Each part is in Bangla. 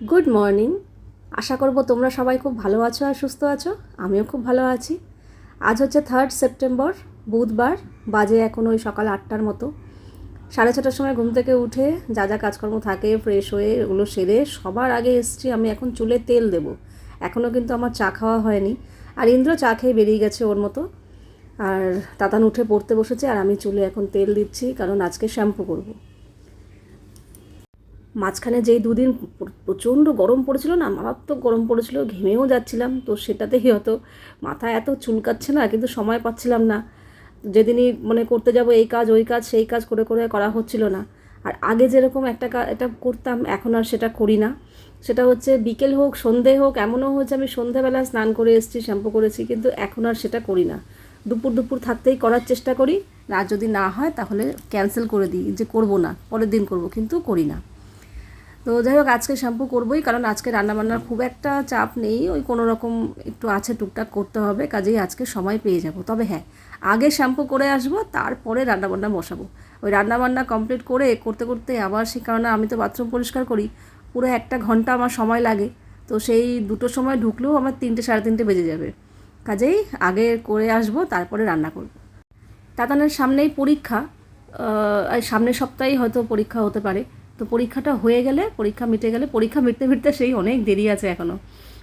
গুড মর্নিং আশা করব তোমরা সবাই খুব ভালো আছো আর সুস্থ আছো। আমিও খুব ভালো আছি। আজ হচ্ছে থার্ড সেপ্টেম্বর বুধবার, বাজে এখন ওই সকাল আটটার মতো। সাড়ে ছটার সময় ঘুম থেকে উঠে যা যা কাজকর্ম থাকে ফ্রেশ হয়ে ওগুলো সেরে সবার আগে এসছি, আমি এখন চুলে তেল দেবো। এখনও কিন্তু আমার চা খাওয়া হয়নি। আর ইন্দ্র চা খেয়ে বেরিয়ে গেছে ওর মতো। আর তাতান উঠে পড়তে বসেছে, আর আমি চুলে এখন তেল দিচ্ছি, কারণ আজকে শ্যাম্পু করব। মাঝখানে যেই দুদিন প্রচণ্ড গরম পড়েছিল না, মারাত্মক গরম পড়েছিল, ঘেমেও যাচ্ছিলাম, তো সেটাতেই হয়তো মাথা এত চুলকাচ্ছে না, কিন্তু সময় পাচ্ছিলাম না। যেদিনই মানে করতে যাব এই কাজ, ওই কাজ, সেই কাজ করে করে করা হচ্ছিল না। আর আগে যেরকম একটা এটা করতাম, এখন আর সেটা করি না। সেটা হচ্ছে বিকেল হোক, সন্ধে হোক, এমনও হচ্ছে আমি সন্ধ্যাবেলা স্নান করে এসেছি, শ্যাম্পু করেছি, কিন্তু এখন আর সেটা করি না। দুপুর দুপুর থাকতেই করার চেষ্টা করি, আর যদি না হয় তাহলে ক্যান্সেল করে দিই, যে করব না, পরের দিন করব, কিন্তু করি না। তো যাই হোক, আজকে শ্যাম্পু করবোই, কারণ আজকে রান্নাবান্নার খুব একটা চাপ নেই। ওই কোনো রকম একটু আছে, টুকটাক করতে হবে, কাজেই আজকে সময় পেয়ে যাব। তবে হ্যাঁ আগে শ্যাম্পু করে আসব, তারপরে রান্নাবান্না বসাবো। ওই রান্নাবান্না কমপ্লিট করে করতে করতে আবার সে কারণে আমি তো বাথরুম পরিষ্কার করি, পুরো একটা ঘণ্টা আমার সময় লাগে। তো সেই দুটো সময় ঢুকলেও আমার তিনটে সাড়ে তিনটে বেজে যাবে। কাজেই আগে করে আসব, তারপরে রান্না করব। তাতানের সামনেই পরীক্ষা সামনের সপ্তাহেই হয়তো পরীক্ষা হতে পারে। তো পরীক্ষাটা হয়ে গেলে, পরীক্ষা মিটে গেলে, পরীক্ষা মিটতে মিটতে সেই অনেক দেরি আছে এখনও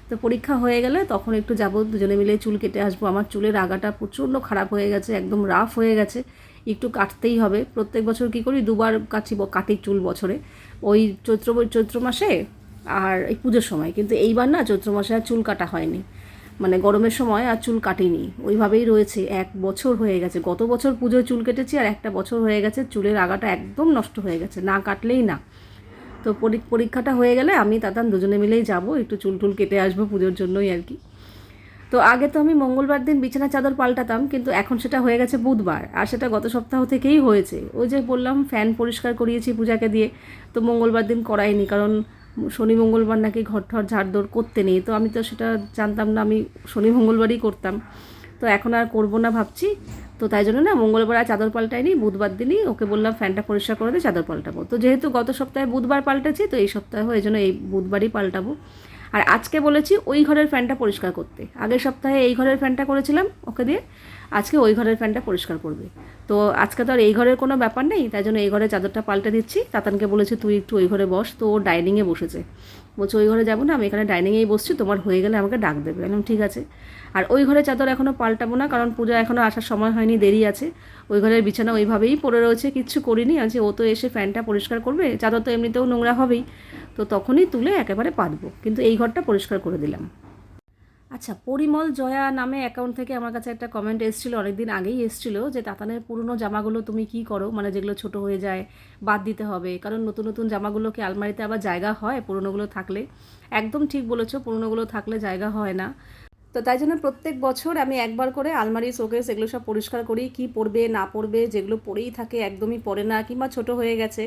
তো পরীক্ষা হয়ে গেলে তখন একটু যাব, দুজনে মিলে চুল কেটে আসব। আমার চুলের আগাটা প্রচণ্ড খারাপ হয়ে গেছে, একদম রাফ হয়ে গেছে। একটু কাটতেই হবে। প্রত্যেক বছর কি করি, দুবার কাটি কাটি চুল বছরে। ওই চৈত্র চৈত্র মাসে আর এই পুজোর সময়। কিন্তু এইবার না চৈত্র মাসে আর চুল কাটা হয়নি। মানে গরমের সময় আর চুল কাটিনি। ওইভাবেই রয়েছে। এক বছর হয়ে গেছে। গত বছর পুজোয় চুল কেটেছি আর একটা বছর হয়ে গেছে চুলের আগাটা একদম নষ্ট হয়ে গেছে। না কাটলেই না। তো পরী- পরীক্ষাটা হয়ে গেলে আমি তাতান দুজনে মিলেই যাব। একটু চুল টুল কেটে আসব পুজোর জন্যই আর কি। তো আগে তো আমি মঙ্গলবার দিন বিছানা চাদর পাল্টাতাম, কিন্তু এখন সেটা হয়ে গেছে বুধবার। আর সেটা গত সপ্তাহ থেকেই হয়েছে। ওই যে বললাম, ফ্যান পরিষ্কার করিয়েছি পূজাকে দিয়ে। তো মঙ্গলবার দিন করাইনি, কারণ শনি, মঙ্গলবার নাকি ঘর ঠর ঝাড়দৌড় করতে নেই। তো আমি তো সেটা জানতাম না, আমি শনি, মঙ্গলবারই করতাম। তো এখন আর করব না ভাবছি। তো তাই জন্য না, মঙ্গলবার আর চাদর পাল্টাইনি, বুধবার দিনই ওকে বললাম ফ্যানটা পরিষ্কার করে দিয়ে চাদর পাল্টাবো। তো যেহেতু গত সপ্তাহে বুধবার পাল্টেছি, তো এই সপ্তাহে এই জন্য এই বুধবারই পাল্টাবো। আর আজকে বলেছি ওই ঘরের ফ্যানটা পরিষ্কার করতে। আগের সপ্তাহে এই ঘরের ফ্যানটা করেছিলাম ওকে দিয়ে, আজকে ওই ঘরের ফ্যানটা পরিষ্কার করবে। তো আজকে তো আর এই ঘরের কোনো ব্যাপার নেই তাই জন্য এই ঘরের চাদরটা পাল্টে দিচ্ছি। তাতানকে বলেছি তুই একটু ওই ঘরে বস তো ও ডাইনিংয়ে বসেছে। বলছে ওই ঘরে যাব না আমি এখানে ডাইনিংয়েই বসছি তোমার হয়ে গেলে আমাকে ডাক দেবে। বললাম, ঠিক আছে। আর ওই ঘরের চাদর এখনও পাল্টাবো না কারণ পূজা এখনও আসার সময় হয়নি দেরি আছে। ওই ঘরের বিছানা ওইভাবেই পড়ে রয়েছে কিচ্ছু করিনি। আছে ও তো এসে ফ্যানটা পরিষ্কার করবে চাদর তো এমনিতেও নোংরা হবেই। তো তখনই তুলে একেবারে পাতবো কিন্তু এই ঘরটা পরিষ্কার করে দিলাম। আচ্ছা পরিমল জয়া নামে অ্যাকাউন্ট থেকে আমার কাছে একটা কমেন্ট এসেছিল, অনেকদিন আগেই এসেছিল যে, তাতানের পুরনো জামাগুলো তুমি কি করো? মানে যেগুলো ছোট হয়ে যায়, বাদ দিতে হবে। কারণ নতুন নতুন জামাগুলোকে আলমারিতে আবার জায়গা হয় পুরনোগুলো থাকলে। একদম ঠিক বলেছ, পুরনোগুলো থাকলে জায়গা হয় না। তো তাই জন্য প্রত্যেক বছর আমি একবার করে আলমারি, শোকেস এগুলো সব পরিষ্কার করি, কি পরবে, না পরবে, যেগুলো পরেই থাকে, একদমই পরে না, কিংবা ছোট হয়ে গেছে।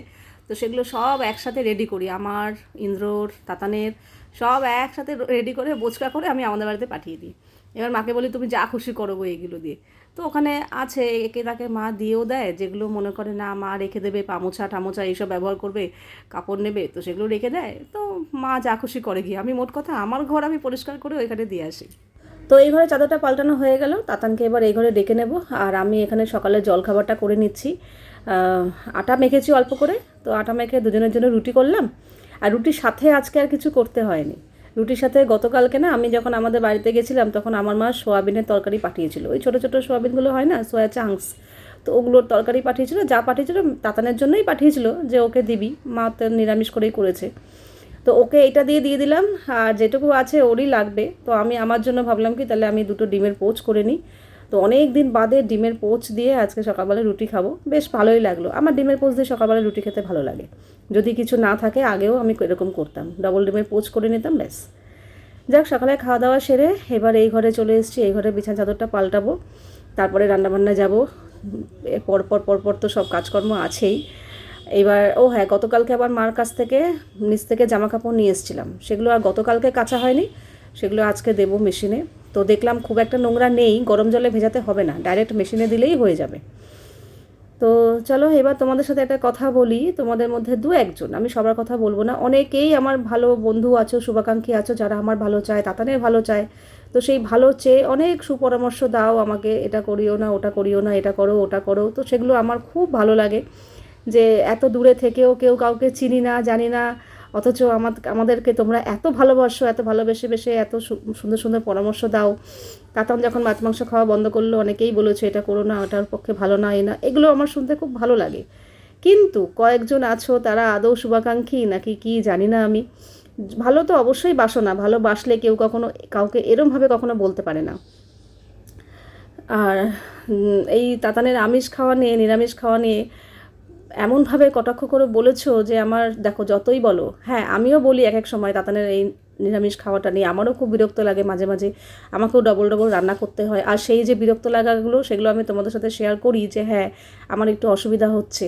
তো সেগুলো সব একসাথে রেডি করি। আমার, ইন্দ্রর, তাতানের সব একসাথে রেডি করে বোচকা করে আমি আমাদের বাড়িতে পাঠিয়ে দিই। এবার মাকে বলি, তুমি যা খুশি করো গো এগুলো দিয়ে। তো ওখানে আছে, একে তাকে মা দিয়েও দেয়, যেগুলো মনে করে, না, মা রেখে দেবে, পামোছা টামোছা এইসব ব্যবহার করবে, কাপড় নেবে। তো সেগুলো রেখে দেয়। তো মা যা খুশি করে গিয়ে, আমি মোট কথা আমার ঘর আমি পরিষ্কার করে ওইখানে দিয়ে আসি। তো এই ঘরে চাদরটা পাল্টানো হয়ে গেল, তাতানকে এবার এই ঘরে ডেকে নেব। আর আমি এখানে সকালে জলখাবারটা করে নিচ্ছি। আটা মেখেছি অল্প করে। তো আটা মেখে দুজনের জন্য রুটি করলাম। আর রুটির সাথে আজকে আর কিছু করতে হয়নি। রুটির সাথে গতকালকে না আমি যখন আমাদের বাড়িতে গেছিলাম তখন আমার মা সোয়াবিনের তরকারি পাঠিয়েছিল। ওই ছোটো ছোটো সোয়াবিনগুলো হয় না সোয়া চাংস তো ওগুলোর তরকারি পাঠিয়েছিল, যা পাঠিয়েছিল তাতানের জন্যই পাঠিয়েছিল যে ওকে দিবি, মা তো নিরামিষ করেই করেছে। তো ওকে এটা দিয়ে দিয়ে দিলাম, আর যেটুকু আছে ওরই লাগবে। তো আমি আমার জন্য ভাবলাম কি তাহলে আমি দুটো ডিমের পোচ করে নিই। তো অনেক দিন বাদে ডিমের পোচ দিয়ে আজকে সকালবেলা রুটি খাব। বেশ ভালোই লাগল। আমার ডিমের পোচ দিয়ে সকালবেলা রুটি খেতে ভালো লাগে। যদি কিছু না থাকে, আগেও আমি এরকম করতাম। ডবল ডিমের পোচ করে নিতাম, ব্যাস। যাক, সকালে খাওয়া দাওয়া সেরে এবার এই ঘরে চলে এসেছি। এই ঘরে বিছানা চাদরটা পাল্টাবো। তারপরে রান্নাবান্না যাব। পরপর পরপর তো সব কাজকর্ম আছেই। এবার, ও হ্যাঁ গতকালকে আবার মার কাছ থেকে, নিচ থেকে জামা কাপড় নিয়ে এসেছিলাম। সেগুলো আর গতকালকে কাঁচা হয়নি। সেগুলো আজকে দেবো মেশিনে। তো দেখলাম খুব একটা নোংরা নেই, গরম জলে ভেজাতে হবে না ডাইরেক্ট মেশিনে দিলেই হয়ে যাবে। তো চলো এবার তোমাদের সাথে একটা কথা বলি, তোমাদের মধ্যে দু একজন, আমি সবার কথা বলব না, অনেকেই আমার ভালো বন্ধু আছো, শুভাকাঙ্ক্ষী আছো, যারা আমার ভালো চায় তাতানের ভালো চায়, তো সেই ভালো চেয়ে অনেক সুপরামর্শ দাও আমাকে, এটা করিও না, ওটা করিও না, এটা করো, ওটা করো, তো সেগুলো আমার খুব ভালো লাগে, যে এত দূরে থেকেও কেউ কাউকে চিনি না, জানি না অথচ আমাদেরকে তোমরা এত ভালোবাসো, এত ভালোবেসে বেসে এত সুন্দর সুন্দর পরামর্শ দাও। তাতাম যখন মাছ মাংস খাওয়া বন্ধ করল, অনেকেই বলেছে, এটা করো না, ওটার পক্ষে ভালো না, এই না। এগুলো আমার শুনতে খুব ভালো লাগে। কিন্তু কয়েকজন আছো, তারা আদৌ শুভাকাঙ্ক্ষী নাকি কি জানি না আমি। ভালো তো অবশ্যই বাসো না ভালোবাসলে কেউ কখনো, কাউকে এরমভাবে কখনো বলতে পারে না। আর এই তাতানের আমিষ খাওয়া নিয়ে, নিরামিষ খাওয়া নিয়ে এমনভাবে কটাক্ষ করে বলেছ যে আমার, দেখো যতই বলো হ্যাঁ আমিও বলি এক এক সময় তাতানের এই নিরামিষ খাওয়াটা নিয়ে। আমারও খুব বিরক্ত লাগে মাঝে মাঝে। আমাকেও ডবল ডবল রান্না করতে হয়। আর সেই যে বিরক্ত লাগাগুলো, সেগুলো আমি তোমাদের সাথে শেয়ার করি যে হ্যাঁ আমার একটু অসুবিধা হচ্ছে।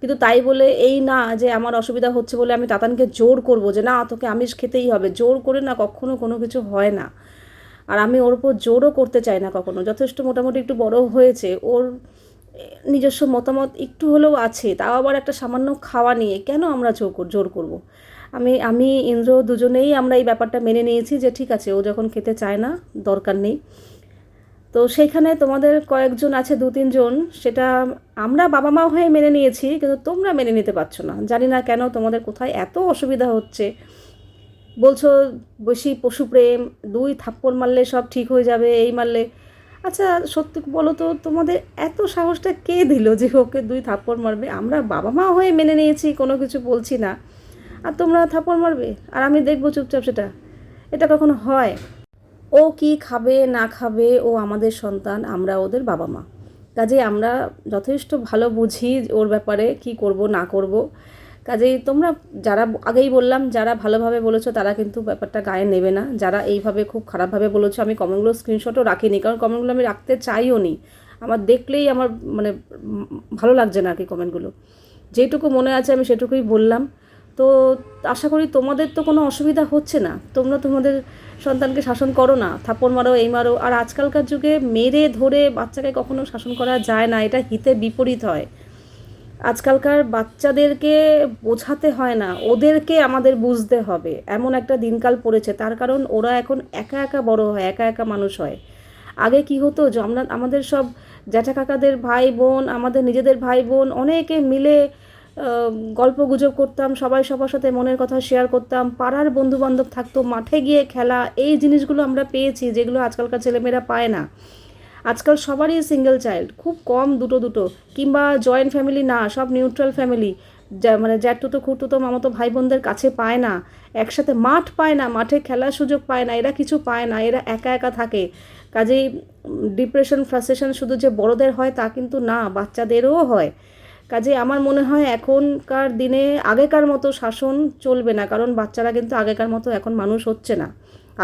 কিন্তু তাই বলে এই না যে আমার অসুবিধা হচ্ছে বলে আমি তাতানকে জোর করব যে, না, তোকে আমিষ খেতেই হবে। জোর করে না কখনো কোনো কিছু হয় না। আর আমি ওর উপর জোরও করতে চাই না কখনো। যথেষ্ট মোটামুটি একটু বড় হয়েছে। ওর নিজস্ব মতামত একটু হলেও আছে, তাও আবার একটা সামান্য খাওয়া নিয়ে কেন আমরা জোর জোর করব। আমি আমি ইন্দ্র দুজনেই আমরা এই ব্যাপারটা মেনে নিয়েছি যে ঠিক আছে, ও যখন খেতে চায় না, দরকার নেই। তো সেইখানে তোমাদের কয়েকজন আছে, দু তিনজন সেটা আমরা বাবা মা হয়ে মেনে নিয়েছি, কিন্তু তোমরা মেনে নিতে পারছ না। জানি না কেন তোমাদের কোথায় এত অসুবিধা হচ্ছে। বলছো বেশি পশুপ্রেম দুই থাপ্পড় মারলে সব ঠিক হয়ে যাবে, এই মারলে আচ্ছা সত্যি বলো তো তোমাদের এত সাহসটা কে দিল যে ওকে দুই থাপ্পড় মারবে? আমরা বাবা মা হয়ে মেনে নিয়েছি, কোনো কিছু বলছি না। আর তোমরা থাপ্পড় মারবে? আর আমি দেখব চুপচাপ সেটা। এটা কখনো হয়? ও কি খাবে, না খাবে, ও আমাদের সন্তান, আমরা ওদের বাবা মা কাজেই আমরা যথেষ্ট ভালো বুঝি ওর ব্যাপারে, কি করব, না করব। কাজেই তোমরা যারা আগেই বললাম, যারা ভালোভাবে বলেছ তারা কিন্তু ব্যাপারটা গায়ে নেবে না। যারা এইভাবে খুব খারাপভাবে বলেছ, আমি কমেন্টগুলো স্ক্রিনশটও রাখিনি, কারণ কমেন্টগুলো আমি রাখতে চাইও নি। আমার দেখলেই আমার মানে ভালো লাগছে না আর কি কমেন্টগুলো যেটুকু মনে আছে আমি সেটুকুই বললাম। তো আশা করি তোমাদের তো কোনো অসুবিধা হচ্ছে না। তোমরা তোমাদের সন্তানকে শাসন করো না, থাপ্পড় মারো, এই মারো। আর আজকালকার যুগে মেরে ধরে বাচ্চাকে কখনো শাসন করা যায় না, এটা হিতে বিপরীত হয়। আজকালকার বাচ্চাদেরকে বোঝাতে হয় না, ওদেরকে আমাদের বুঝতে হবে। এমন একটা দিনকাল পড়েছে, তার কারণ ওরা এখন একা একা বড় হয়, একা একা মানুষ হয়। আগে কি হতো, যে আমরা, আমাদের সব জ্যাঠা কাকাদের ভাই বোন, আমাদের নিজেদের ভাই বোন, অনেকে মিলে গল্প গুজব করতাম, সবাই সবার সাথে মনের কথা শেয়ার করতাম, পাড়ার বন্ধু বান্ধব থাকতো, মাঠে গিয়ে খেলা, এই জিনিসগুলো আমরা পেয়েছি, যেগুলো আজকালকার ছেলেমেয়েরা পায় না। আজকাল সবারই সিঙ্গেল চাইল্ড খুব কম দুটো দুটো, কিংবা জয়েন্ট ফ্যামিলি না, সব নিউট্রাল ফ্যামিলি মানে জ্যাঠতুতো, খুঁড়তুতো, মামাতো ভাই বোনদের কাছে পায় না, একসাথে মাঠ পায় না, মাঠে খেলার সুযোগ পায় না, এরা কিছু পায় না, এরা একা একা থাকে। কাজেই ডিপ্রেশন ফ্রাস্ট্রেশন শুধু যে বড়দের হয় তা কিন্তু না, বাচ্চাদেরও হয়। কাজে আমার মনে হয় এখনকার দিনে আগেকার মতো শাসন চলবে না, কারণ বাচ্চারা কিন্তু আগেকার মতো এখন মানুষ হচ্ছে না।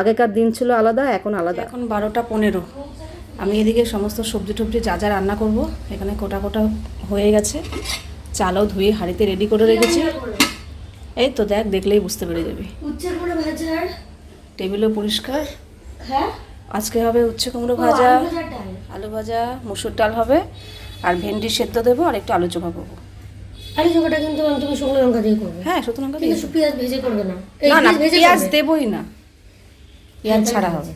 আগেকার দিন ছিল আলাদা, এখন আলাদা। এখন বারোটা পনেরো। আমি এদিকে সমস্ত সবজি টবজি যা যা রান্না করব এখানে কোটা কোটা হয়ে গেছে। চালও ধুয়ে হাঁড়িতে রেডি করে রেখেছি। এই তো দেখ দেখলেই বুঝতে পেরে যাবি। টেবিলও পরিষ্কার। হ্যাঁ? আজকে হবে উচ্ছে কুমড়ো ভাজা। আলু ভাজা মুসুর ডাল হবে। আর ভেন্ডি সেদ্ধ দেবো আর একটু আলু চোখা করব। আলু চোখাটা কিন্তু তুমি শুকনো লঙ্কা দিয়ে করবে। হ্যাঁ সত্য লঙ্কা দিয়ে পেঁয়াজ ভেজে করবে না। না না পেঁয়াজ দেবই না। পেঁয়াজ ছাড়া হবে।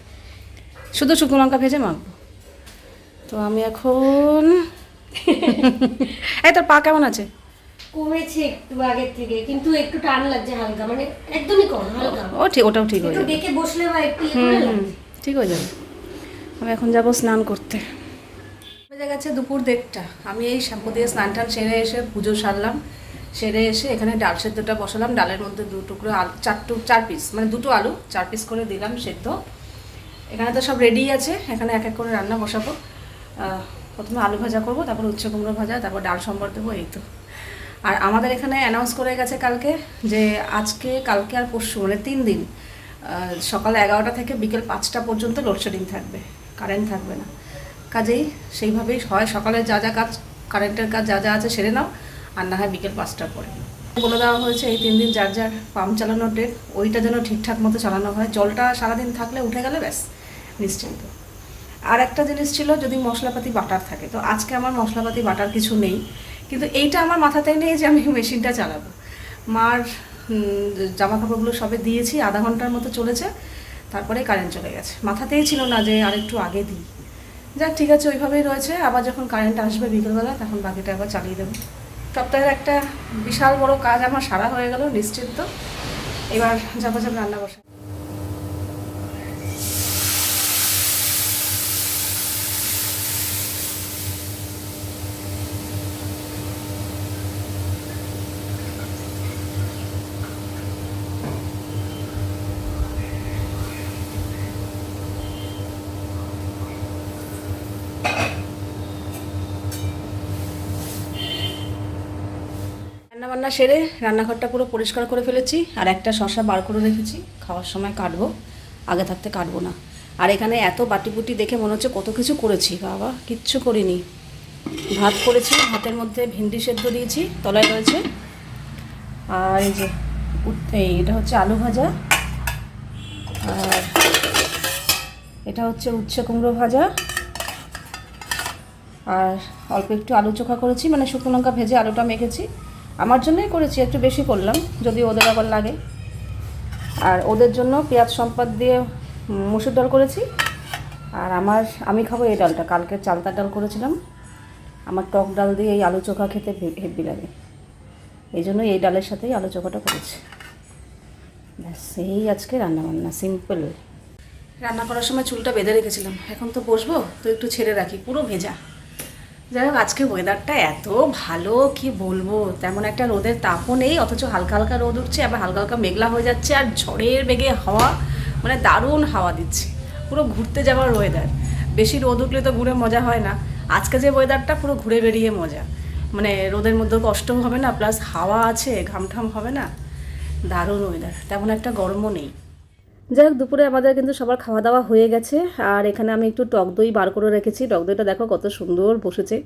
শুধু শুকনো লঙ্কা ভেজে মাখবো। তো আমি এখন এই তোর পা কেমন আছে? কমেছে একটু আগের থেকে কিন্তু একটু টান লাগছে হালকা মানে একদমই কম হালকা। ও ঠিক ওটাও ঠিক হয়ে যাবে। ডেকে বসলে বা একটু ইয়ে ঠিক হয়ে যাবে। আমি এখন যাব স্নান করতে। বেজে গেছে দুপুর দেড়টা। আমি এই শ্যাম্পু দিয়ে স্নান টান সেরে এসে পুজো সারলাম। সেরে এসে এখানে ডাল সেদ্ধটা বসালাম। ডালের মধ্যে দু টুকরো আলু চার টু চার পিস মানে দুটো আলু চার পিস করে দিলাম সেদ্ধ। এখানে তো সব রেডি আছে। এখানে এক এক করে রান্না বসাবো। প্রথমে আলু ভাজা করব, তারপর উচ্ছে কুমড়ো ভাজা, তারপর ডাল সম্বর দেবো, এই তো। আর আমাদের এখানে অ্যানাউন্স করে গেছে কালকে যে আজকে, কালকে আর পরশু মানে তিন দিন সকাল এগারোটা থেকে বিকেল পাঁচটা পর্যন্ত লোডশেডিং থাকবে কারেন্ট থাকবে না। কাজেই সেইভাবেই হয়, সকালে যা যা কাজ কারেন্টের কাজ যা যা আছে সেরে নাও, আর না হয় বিকেল পাঁচটার পরে। বলে দেওয়া হয়েছে, এই তিন দিন যার যার পাম্প চালানোর ডেট ওইটা যেন ঠিকঠাক মতো চালানো হয়। জলটা সারাদিন থাকলে উঠে গেলে ব্যাস, নিশ্চিন্ত। আর একটা জিনিস ছিল যদি মশলাপাতি বাটার থাকে। তো আজকে আমার মশলাপাতি বাটার কিছু নেই। কিন্তু এইটা আমার মাথাতেই নেই যে আমি মেশিনটা চালাবো। মার জামা কাপড়গুলো সবে দিয়েছি, আধা ঘণ্টার মতো চলেছে। তারপরে কারেন্ট চলে গেছে। মাথাতেই ছিল না যে আরেকটু আগে দিই। যাক, ঠিক আছে, ওইভাবেই রয়েছে। আবার যখন কারেন্ট আসবে বিকেলবেলা, তখন বাকিটা আবার চালিয়ে দেবো। সপ্তাহের একটা বিশাল বড় কাজ আমার সারা হয়ে গেল, নিশ্চিন্ত। এবার যাব যাব রান্না বসা রান্নাবান্না সেরে রান্নাঘরটা পুরো পরিষ্কার করে ফেলেছি, আর একটা শশা বার করে রেখেছি। খাওয়ার সময় কাটবো, আগে থাকতে কাটবো না। আর এখানে এত বাটিপুটি দেখে মনে হচ্ছে কত কিছু করেছি, বাবা, কিচ্ছু করিনি। ভাত করেছি, ভাতের মধ্যে ভিন্ডি সেদ্ধ দিয়েছি, তলায় রয়েছে। আর এই যে এই এটা হচ্ছে আলু ভাজা, আর এটা হচ্ছে উচ্ছে কুমড়ো ভাজা। আর অল্প একটু আলু চোখা করেছি মানে শুকনো লঙ্কা ভেজে আলুটা মেখেছি। আমার জন্যই করেছি, একটু বেশি করলাম, যদি ওদের আবার লাগে। আর ওদের জন্য পেঁয়াজ সম্পাদ দিয়ে মুসুর ডাল করেছি। আর আমার, আমি খাব এই ডালটা, কালকে চালতার ডাল করেছিলাম। আমার টক ডাল দিয়ে এই আলু চোখা খেতে হেব্বি লাগে। এই জন্য এই ডালের সাথেই আলু চোখাটা করেছি। ব্যাস, এই আজকে রান্নাবান্না, সিম্পল। রান্না করার সময় চুলটা বেঁধে রেখেছিলাম। এখন তো বসবো, তো একটু ছেড়ে রাখি, পুরো ভেজা। যাই হোক আজকে ওয়েদারটা এত ভালো, কি বলব? তেমন একটা রোদের তাপও নেই, অথচ হালকা হালকা রোদ উঠছে, আবার হালকা হালকা মেঘলা হয়ে যাচ্ছে, আর ঝড়ের বেগে হাওয়া মানে দারুণ হাওয়া দিচ্ছে। পুরো ঘুরতে যাওয়ার ওয়েদার বেশি রোদ উঠলে তো ঘুরে মজা হয় না। আজকে যে ওয়েদারটা পুরো ঘুরে বেরিয়ে মজা। মানে রোদের মধ্যে কষ্টও হবে না প্লাস হাওয়া আছে, ঘামঠাম হবে না। দারুণ ওয়েদার তেমন একটা গরমও নেই। যাই হোক দুপুরে আমাদের কিন্তু সবার খাওয়া দাওয়া হয়ে গেছে। আর এখানে আমি একটু টক দই বার করে রেখেছি। টক দইটা দেখো কত সুন্দর বসেছে।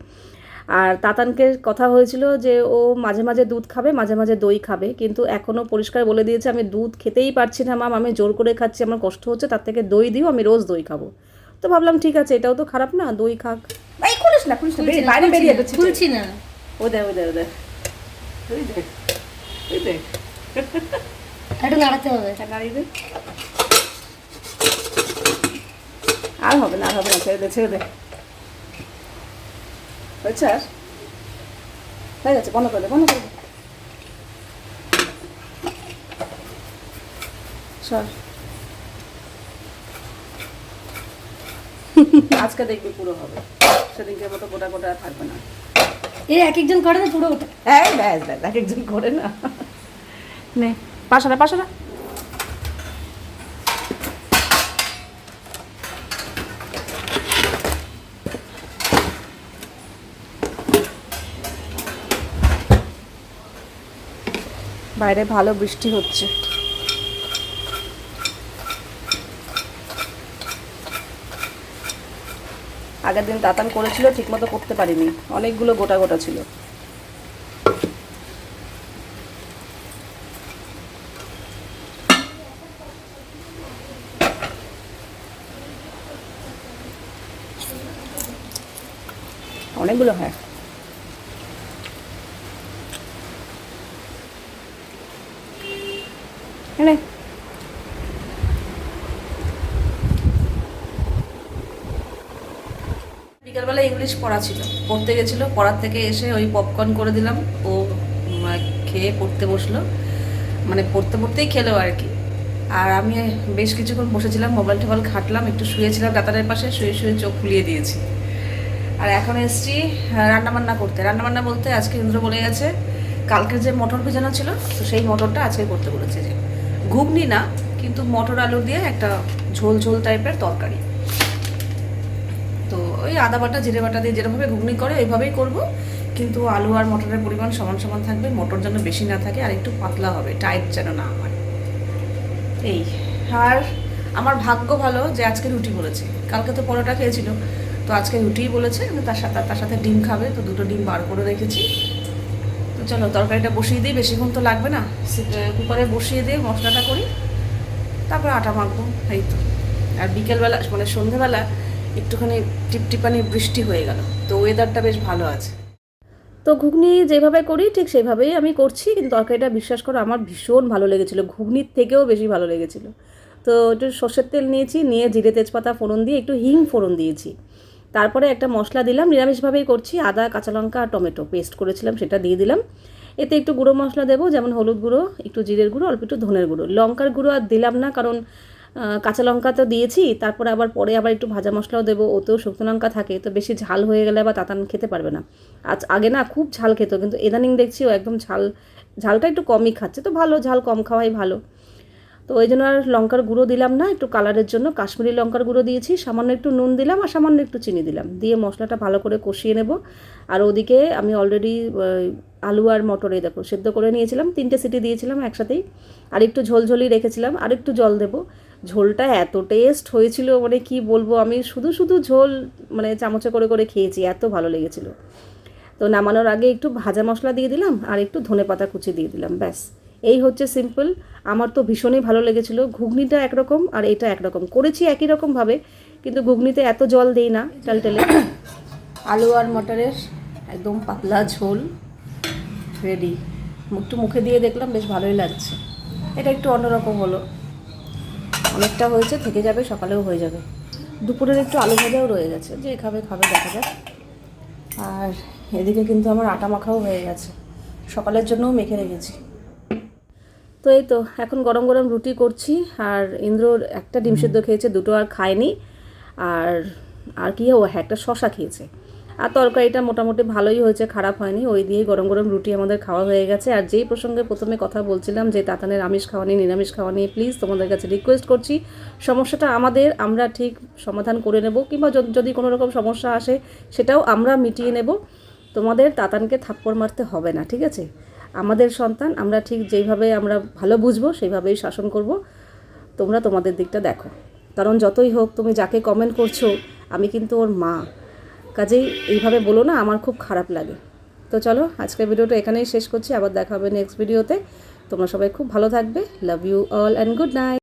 আর তাতানকে কথা হয়েছিল যে ও মাঝে মাঝে দুধ খাবে মাঝে মাঝে দই খাবে। কিন্তু এখনও পরিষ্কার বলে দিয়েছে আমি দুধ খেতেই পারছি না মাম। আমি জোর করে খাচ্ছি আমার কষ্ট হচ্ছে তার থেকে দই দিও আমি রোজ দই খাব। তো ভাবলাম ঠিক আছে এটাও তো খারাপ না দই খাক। এই খুলিস না খুলিস না বাইরে বেরিয়ে যাচ্ছে খুলছি না। ও দেখ ও দেখ ও দেখ ওই দেখ ওই দেখ একটু নাড়াতে হবে। নাড়িয়ে দে। আর হবে না আর হবে না ছেড়ে দে ছেড়ে দে। হয়েছে আর? হয়ে গেছে বন্ধ করে দে বন্ধ করে দে। সর। আজকে দেখবি পুরো হবে। সেদিনকে মতো গোটা গোটা আর থাকবে না। এই এক একজন করে না পুরো এই ব্যাস ব্যাস এক একজন করে না। নে। পাশারা পাশারা বাইরে ভালো বৃষ্টি হচ্ছে। আগের দিন তাতান করেছিল, ঠিকমতো করতে পারিনি। অনেকগুলো গোটা গোটা ছিল। অনেকগুলো হয়। এনে। বিকালবেলা ইংলিশ পড়া ছিল। পড়তে গেছিল, পড়ার থেকে এসে ওই পপকর্ন করে দিলাম। ও খেয়ে পড়তে বসল। মানে পড়তে পড়তেই খেলো আর কি। আর আমি বেশ কিছুক্ষণ বসেছিলাম, মোবাইল টোবাইল ঘাটলাম, একটু শুয়েছিলাম দাতারের পাশে, শুয়ে শুয়ে চোখ খুলিয়ে দিয়েছি। আর এখন এসছি রান্নাবান্না করতে। রান্নাবান্না বলতে আজকে ইন্দ্র বলে গেছে কালকে যে মটর ভেজানো ছিল, তো সেই মটরটা আজকে করতে বলেছে যে, ঘুগনি না, কিন্তু মটর আলু দিয়ে একটা ঝোল ঝোল টাইপের তরকারি। তো ওই আদা বাটা, জিরে বাটা দিয়ে যেরকমভাবে ঘুগনি করে, ওইভাবেই করব। কিন্তু আলু আর মটরের পরিমাণ সমান সমান থাকবে, মটর যেন বেশি না থাকে আর একটু পাতলা হবে, টাইট যেন না হয়। এই, আর আমার ভাগ্য ভালো যে আজকে রুটি বলেছে। কালকে তো পরোটা খেয়েছিল। তো আজকে রুটিই বলেছে তার সাথে তার সাথে ডিম খাবে, তো দুটো ডিম বার করে রেখেছি। তো চলো, তরকারিটা বসিয়ে দিই, বেশিক্ষণ তো লাগবে না। কুকারে বসিয়ে দিয়ে মশলাটা করি, তারপর আটা মাখবো, এই তো। আর বিকেলবেলা মানে সন্ধেবেলা একটুখানি টিপটিপানি বৃষ্টি হয়ে গেল, তো ওয়েদারটা বেশ ভালো আছে। তো ঘুগনি যেভাবে করি, ঠিক সেভাবেই আমি করছি, কিন্তু তরকারিটা বিশ্বাস করো, আমার ভীষণ ভালো লেগেছিলো। ঘুগনির থেকেও বেশি ভালো লেগেছিলো। তো একটু সর্ষের তেল নিয়েছি, নিয়ে জিরে তেজপাতা ফোড়ন দিয়ে, একটু হিং ফোড়ন দিয়েছি। তারপরে একটা মশলা দিলাম, নিরামিষভাবেই করছি, আদা, কাঁচা লঙ্কা আর টমেটো। পেস্ট করেছিলাম, সেটা দিয়ে দিলাম। এতে একটু গুঁড়ো মশলা দেবো, যেমন হলুদ গুঁড়ো, একটু জিরের গুঁড়ো, অল্প একটু ধনের গুঁড়ো। লঙ্কার গুঁড়ো আর দিলাম না, কারণ কাঁচা লঙ্কা তো দিয়েছি, তারপরে আবার পরে আবার একটু ভাজা মশলাও দেবো। ওতেও শুকনো লঙ্কা থাকে, তো বেশি ঝাল হয়ে গেলে আবার তাতান খেতে পারবে না। আজ আগে না খুব ঝাল খেত, কিন্তু ইদানিং দেখছি ও একদম ঝাল, ঝালটা একটু কমই খাচ্ছে, তো ভালো, ঝাল কম খাওয়াই ভালো। তো ওই জন্য আর লঙ্কার গুঁড়ো দিলাম না, একটু কালারের জন্য। কাশ্মীরি লঙ্কার গুঁড়ো দিয়েছি, সামান্য একটু নুন দিলাম আর সামান্য একটু চিনি দিলাম। দিয়ে মশলাটা ভালো করে কষিয়ে নেব। আর ওদিকে আমি অলরেডি আলু আর মটরে দেখো, সেদ্ধ করে নিয়েছিলাম। তিনটে সিটি দিয়েছিলাম একসাথেই। আর একটু ঝোলঝোলি রেখেছিলাম, আর একটু জল দেবো। ঝোলটা এত টেস্ট হয়েছিল মানে কি বলব, আমি শুধু শুধু ঝোল মানে চামচে করে করে খেয়েছি, এত ভালো লেগেছিলো। তো নামানোর আগে একটু ভাজা মশলা দিয়ে দিলাম, আর একটু ধনে পাতা কুচি দিয়ে দিলাম, ব্যাস। এই হচ্ছে সিম্পল আমার তো ভীষণই ভালো লেগেছিলো। ঘুগনিটা একরকম আর এটা একরকম। করেছি একই রকমভাবে কিন্তু ঘুগনিতে এত জল দেই না টালটেলে। আলু আর মটরের একদম পাতলা ঝোল রেডি একটু মুখে দিয়ে দেখলাম, বেশ ভালোই লাগছে। এটা একটু অন্যরকম হলো। অনেকটা হয়েছে, থেকে যাবে, সকালেও হয়ে যাবে। দুপুরের একটু আলু ভাজাও রয়ে গেছে। যে খাবে খাবে, দেখা যাক। আর এদিকে কিন্তু আমার আটা মাখাও হয়ে গেছে। সকালের জন্যও মেখে রেখেছি। তো এই তো এখন গরম গরম রুটি করছি আর ইন্দ্রর একটা ডিম সেদ্ধ খেয়েছে দুটো আর খায়নি আর আর কি ও হ্যাঁ একটা শশা খেয়েছে। আর তরকারিটা মোটামুটি ভালোই হয়েছে খারাপ হয়নি ওই দিয়েই গরম গরম রুটি আমাদের খাওয়া হয়ে গেছে আর যেই প্রসঙ্গে প্রথমে কথা বলছিলাম যে তাতানের আমিষ খাওয়া নিয়ে নিরামিষ খাওয়া নিয়ে প্লিজ তোমাদের কাছে রিকোয়েস্ট করছি সমস্যাটা আমাদের আমরা ঠিক সমাধান করে নেব কিংবা যদি কোনো রকম সমস্যা আসে সেটাও আমরা মিটিয়ে নেব তোমাদের তাতানকে থাপ্পড় মারতে হবে না ঠিক আছে? আমাদের সন্তান, আমরা ঠিক যেইভাবে আমরা ভালো বুঝব, সেইভাবেই শাসন করব। তোমরা তোমাদের দিকটা দেখো। কারণ যতই হোক তুমি যাকে কমেন্ট করছ, আমি কিন্তু ওর মা। কাজেই এইভাবে বলো না, আমার খুব খারাপ লাগে। তো চলো, আজকের ভিডিওটা এখানেই শেষ করছি। আবার দেখা হবে নেক্সট ভিডিওতে তোমরা সবাই খুব ভালো থাকবে। Love you all and good night